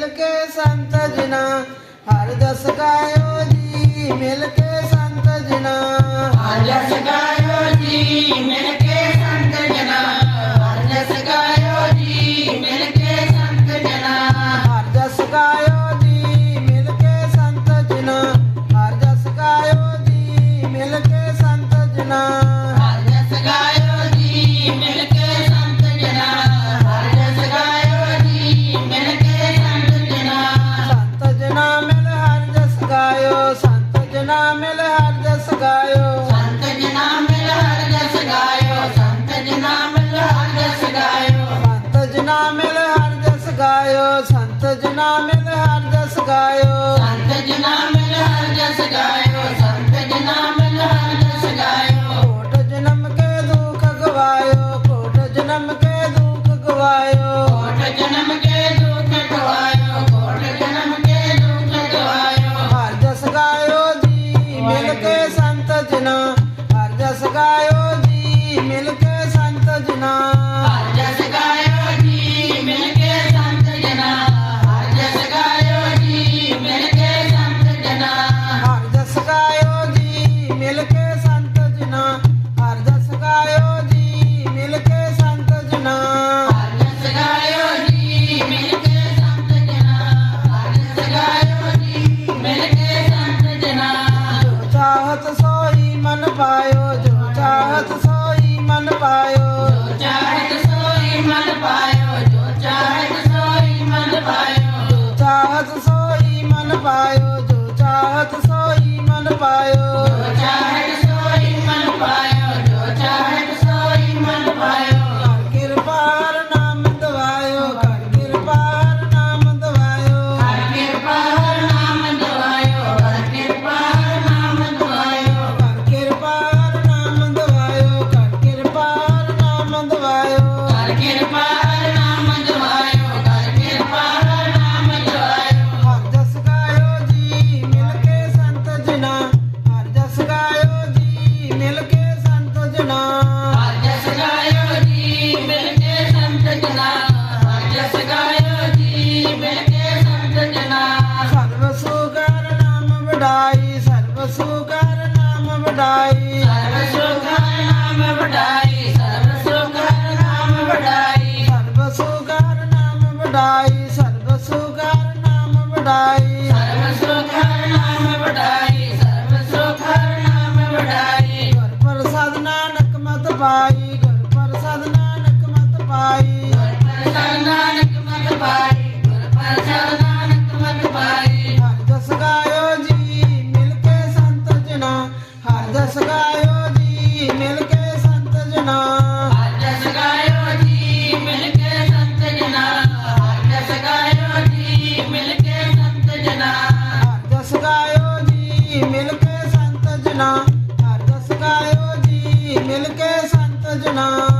ਮਿਲ ਕੇ ਸੰਤ ਜਨਾ, ਹਰ ਦਸ ਗਾਇਓ ਜੀ, ਮਿਲ ਕੇ ਸੰਤ ਜਨਾ। ਹਰ ਦਸ ਗਾਇਓ ਜੀ जना मिल हर जस गायो संत जना मिल हर जस गायो संत जना मिल हर जस गायो संत जना मिल हर जस गायो संत जना मिल हर जस गायो संत जना मिल हर जस गायो संत जना सोई मन पायो जो चाहत सोई मन पायो जो चाहत सोई मन पायो ਵਡਾਈ, ਸਰਬ ਸੁਗਰ ਨਾਮ ਵਡਾਈ ਸਰਬ ਸੁਖਰ ਨਾਮ ਵਡਾਈ ਸਰਬ ਸੁਖਰ ਨਾਮ ਵਡਾਈ ਸਰਬ ਸੁਗਰ ਨਾਮ ਵਡਾਈ ਸਰਬ ਸੁਗਰ ਨਾਮ ਵਡਾਈ। ਸਰਬ ਸੁਖਰ ਨਾਮ ਵਡਾਈ, ਸਰਬ ਸੁਖਰ ਨਾਮ ਵਡਾਈ। ਗੁਰ ਪ੍ਰਸਾਦ ਨਾਨਕ ਮਤ ਪਾਈ, ਗੁਰ ਪ੍ਰਸਾਦ ਨਾਨਕ ਮਤ ਪਾਈ। ਗੁਰ ਪ੍ਰਸਾਦ ਨਾਨਕ ਮਤ ਪਾਈ, ਗੁਰ ਪ੍ਰਸਾਦ ਮਿਲ ਕੇ ਸੰਤ ਜਨਾ। ਹਰ ਜਸ ਗਾਇਓ ਜੀ ਮਿਲ ਕੇ ਸੰਤ ਜਨਾ। ਹਰ ਜਸ ਗਾਇਓ ਜੀ ਮਿਲ ਕੇ ਸੰਤ ਜਨਾ। ਹਰ ਜਸ ਗਾਇਓ ਜੀ ਮਿਲ ਕੇ ਸੰਤ ਜਨਾ। ਹਰ ਜਸ ਗਾਇਓ ਜੀ ਮਿਲ ਕੇ ਸੰਤ ਜਨਾ।